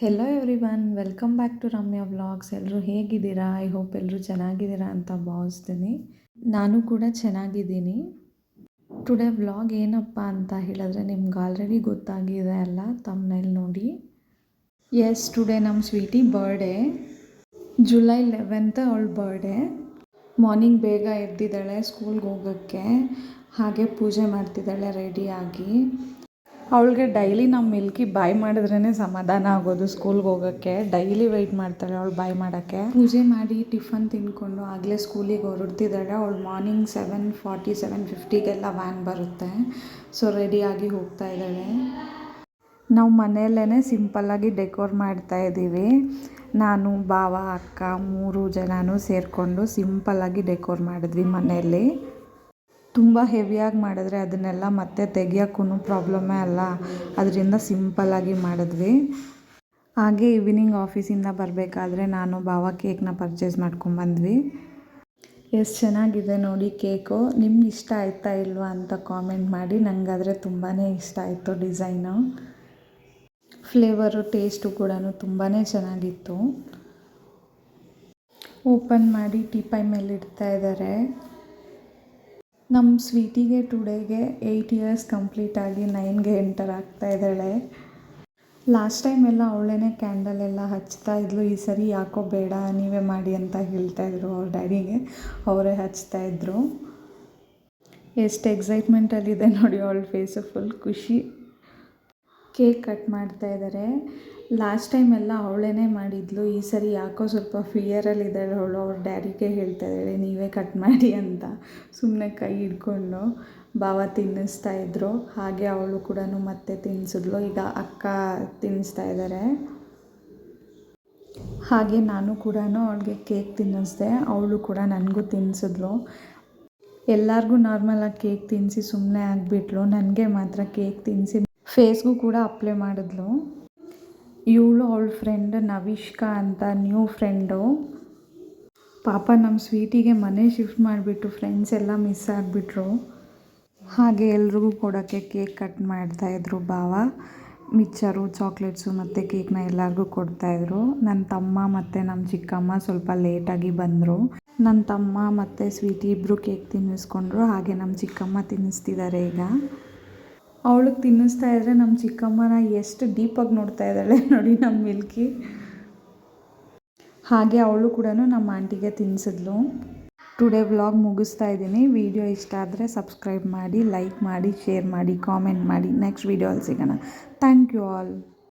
Hello everyone welcome back to Ramya vlogs ಎಲ್ಲರೂ ಹೇಗಿದ್ದೀರಾ? I hope ಎಲ್ಲರೂ ಚೆನ್ನಾಗಿದ್ದೀರಾ ಅಂತ ಭಾವಿಸ್ತೀನಿ. ನಾನು ಕೂಡ ಚೆನ್ನಾಗಿದ್ದೀನಿ. ಟುಡೇ ವ್ಲಾಗ್ ಏನಪ್ಪ ಅಂತ ಹೇಳಿದ್ರೆ ನಿಮ್ಗೆ ಆಲ್ರೆಡಿ ಗೊತ್ತಾಗಿದೆ ಅಲ್ಲ ತಮ್ಮನೇಲಿ ನೋಡಿ. ಎಸ್ ಟುಡೇ ನಮ್ಮ ಸ್ವೀಟಿ ಬರ್ಡೇ ಜುಲೈ ಲೆವೆಂತ್ ಅವಳ ಬರ್ಡೇ ಮಾರ್ನಿಂಗ್ ಬೇಗ ಎದ್ದಿದ್ದಾಳೆ ಸ್ಕೂಲ್ಗೆ ಹೋಗೋಕ್ಕೆ. ಹಾಗೆ ಪೂಜೆ ಮಾಡ್ತಿದ್ದಾಳೆ ರೆಡಿಯಾಗಿ ಅವಳಿಗೆ ಡೈಲಿ ನಾವು ಮಿಲ್ಕಿ ಬಾಯ್ ಮಾಡಿದ್ರೇ ಸಮಾಧಾನ ಆಗೋದು ಸ್ಕೂಲ್ಗೆ ಹೋಗೋಕ್ಕೆ. ಡೈಲಿ ವೆಯ್ಟ್ ಮಾಡ್ತಾಳೆ ಅವಳು ಬಾಯ್ ಮಾಡೋಕ್ಕೆ. ಪೂಜೆ ಮಾಡಿ ಟಿಫನ್ ತಿಂದ್ಕೊಂಡು ಆಗಲೇ ಸ್ಕೂಲಿಗೆ ಹೊರಡ್ತಿದ್ದಾಳೆ. ಅವಳು ಮಾರ್ನಿಂಗ್ ಸೆವೆನ್ ಫಾರ್ಟಿ ಸೆವೆನ್ ಫಿಫ್ಟಿಗೆಲ್ಲ ವ್ಯಾನ್ ಬರುತ್ತೆ. ಸೊ ರೆಡಿಯಾಗಿ ಹೋಗ್ತಾ ಇದ್ದಾಳೆ. ನಾವು ಮನೆಯಲ್ಲೇ ಸಿಂಪಲ್ಲಾಗಿ ಡೆಕೋರ್ ಮಾಡ್ತಾ ಇದ್ದೀವಿ. ನಾನು ಬಾವ ಅಕ್ಕ ಮೂರು ಜನನೂ ಸೇರಿಕೊಂಡು ಸಿಂಪಲ್ಲಾಗಿ ಡೆಕೋರ್ ಮಾಡಿದ್ವಿ ಮನೆಯಲ್ಲಿ. ತುಂಬ ಹೆವಿಯಾಗಿ ಮಾಡಿದ್ರೆ ಅದನ್ನೆಲ್ಲ ಮತ್ತೆ ತೆಗಿಯೋಕ್ಕೂ ಪ್ರಾಬ್ಲಮ್ಮೇ ಅಲ್ಲ. ಅದರಿಂದ ಸಿಂಪಲ್ಲಾಗಿ ಮಾಡಿದ್ವಿ. ಹಾಗೆ ಈವ್ನಿಂಗ್ ಆಫೀಸಿಂದ ಬರಬೇಕಾದ್ರೆ ನಾನು ಭಾವ ಕೇಕ್ನ ಪರ್ಚೇಸ್ ಮಾಡ್ಕೊಂಬಂದ್ವಿ ಎಷ್ಟು ಚೆನ್ನಾಗಿದೆ ನೋಡಿ ಕೇಕು ನಿಮ್ಗೆ ಇಷ್ಟ ಆಯ್ತಾ ಇಲ್ವಾ ಅಂತ ಕಾಮೆಂಟ್ ಮಾಡಿ. ನನಗಾದರೆ ತುಂಬಾ ಇಷ್ಟ ಆಯಿತು ಡಿಸೈನು ಫ್ಲೇವರು ಟೇಸ್ಟು ಕೂಡ ತುಂಬಾ ಚೆನ್ನಾಗಿತ್ತು. ಓಪನ್ ಮಾಡಿ ಟೀಪಾಯ್ ಮೇಲೆ ಇಡ್ತಾ ಇದ್ದಾರೆ ನಮ್ಮ ಸ್ವೀಟಿಗೆ ಟುಡೇಗೆ ಏಯ್ಟ್ ಇಯರ್ಸ್ ಕಂಪ್ಲೀಟಾಗಿ ನೈನ್ಗೆ ಎಂಟರ್ ಆಗ್ತಾ ಇದ್ದಾಳೆ. ಲಾಸ್ಟ್ ಟೈಮ್ ಎಲ್ಲ ಅವಳೇ ಕ್ಯಾಂಡಲ್ ಎಲ್ಲ ಹಚ್ತಾ ಇದ್ಲು, ಈ ಸರಿ ಯಾಕೋ ಬೇಡ, ನೀವೇ ಮಾಡಿ ಅಂತ ಹೇಳ್ತಾಯಿದ್ರು ಅವ್ರ ಡ್ಯಾಡಿಗೆ. ಅವರೇ ಹಚ್ತಾ ಇದ್ರು. ಎಷ್ಟು ಎಕ್ಸೈಟ್ಮೆಂಟಲ್ಲಿದೆ ನೋಡಿ ಅವಳ ಫೇಸು ಫುಲ್ ಖುಷಿ. ಕೇಕ್ ಕಟ್ ಮಾಡ್ತಾ ಇದ್ದಾರೆ ಲಾಸ್ಟ್ ಟೈಮ್ ಎಲ್ಲ ಅವಳೇ ಮಾಡಿದ್ಲು. ಈ ಸರಿ ಯಾಕೋ ಸ್ವಲ್ಪ ಫಿಯರಲ್ಲಿ ಇದ್ದಾಳೆ ಅವಳು. ಅವ್ರ ಡ್ಯಾಡಿಗೆ ಹೇಳ್ತಾ ಇದ್ದಾಳೆ ನೀವೇ ಕಟ್ ಮಾಡಿ ಅಂತ. ಸುಮ್ಮನೆ ಕೈ ಹಿಡ್ಕೊಂಡು ಭಾವ ತಿನ್ನಿಸ್ತಾ ಇದ್ದರು ಹಾಗೆ ಅವಳು ಕೂಡ ಮತ್ತೆ ತಿನ್ನಿಸಿದ್ಲು ಈಗ ಅಕ್ಕ ತಿನ್ನಿಸ್ತಾ ಇದ್ದಾರೆ ಹಾಗೆ ನಾನು ಕೂಡ ಅವಳಿಗೆ ಕೇಕ್ ತಿನ್ನಿಸ್ದೆ. ಅವಳು ಕೂಡ ನನಗೂ ತಿನ್ನಿಸಿದ್ಲು ಎಲ್ಲರಿಗೂ ನಾರ್ಮಲಾಗಿ ಕೇಕ್ ತಿನ್ನಿಸಿ ಸುಮ್ಮನೆ ಆಗಿಬಿಟ್ಲು. ನನಗೆ ಮಾತ್ರ ಕೇಕ್ ತಿನ್ನಿಸಿ ಫೇಸ್ಗೂ ಕೂಡ ಅಪ್ಲೈ ಮಾಡಿದ್ಲು. ಇವಳು ಅವಳ ಫ್ರೆಂಡ್ ನವಿಷ್ಕಾ ಅಂತ ನ್ಯೂ ಫ್ರೆಂಡು ಪಾಪ ನಮ್ಮ ಸ್ವೀಟಿಗೆ ಮನೆ ಶಿಫ್ಟ್ ಮಾಡಿಬಿಟ್ಟು ಫ್ರೆಂಡ್ಸ್ ಎಲ್ಲ ಮಿಸ್ ಆಗಿಬಿಟ್ರು. ಹಾಗೆ ಎಲ್ರಿಗೂ ಕೊಡೋಕ್ಕೆ ಕೇಕ್ ಕಟ್ ಮಾಡ್ತಾಯಿದ್ರು ಭಾವ. ಮಿಕ್ಚರು ಚಾಕ್ಲೇಟ್ಸು ಮತ್ತು ಕೇಕ್ನ ಎಲ್ಲರಿಗೂ ಕೊಡ್ತಾಯಿದ್ರು ನನ್ನ ತಮ್ಮ ಮತ್ತು ನಮ್ಮ ಚಿಕ್ಕಮ್ಮ ಸ್ವಲ್ಪ ಲೇಟಾಗಿ ಬಂದರು. ನನ್ನ ತಮ್ಮ ಮತ್ತು ಸ್ವೀಟಿ ಇಬ್ಬರು ಕೇಕ್ ತಿನ್ನಿಸ್ಕೊಂಡ್ರು. ಹಾಗೆ ನಮ್ಮ ಚಿಕ್ಕಮ್ಮ ತಿನ್ನಿಸ್ತಿದ್ದಾರೆ ಈಗ. ಅವಳಿಗೆ ತಿನ್ನಿಸ್ತಾ ಇದ್ದರೆ ನಮ್ಮ ಚಿಕ್ಕಮ್ಮನ ಎಷ್ಟು ಡೀಪಾಗಿ ನೋಡ್ತಾ ಇದ್ದಾಳೆ ನೋಡಿ ನಮ್ಮ ಮಿಲ್ಕಿ. ಹಾಗೆ ಅವಳು ಕೂಡ ನಮ್ಮ ಆಂಟಿಗೆ ತಿನ್ನಿಸಿದ್ಲು ಟುಡೇ ವ್ಲಾಗ್ ಮುಗಿಸ್ತಾ ಇದ್ದೀನಿ. ವಿಡಿಯೋ ಇಷ್ಟ ಆದರೆ ಸಬ್ಸ್ಕ್ರೈಬ್ ಮಾಡಿ ಲೈಕ್ ಮಾಡಿ ಶೇರ್ ಮಾಡಿ ಕಾಮೆಂಟ್ ಮಾಡಿ. ನೆಕ್ಸ್ಟ್ ವೀಡಿಯೋಲ್ಲಿ ಸಿಗೋಣ. Thank you all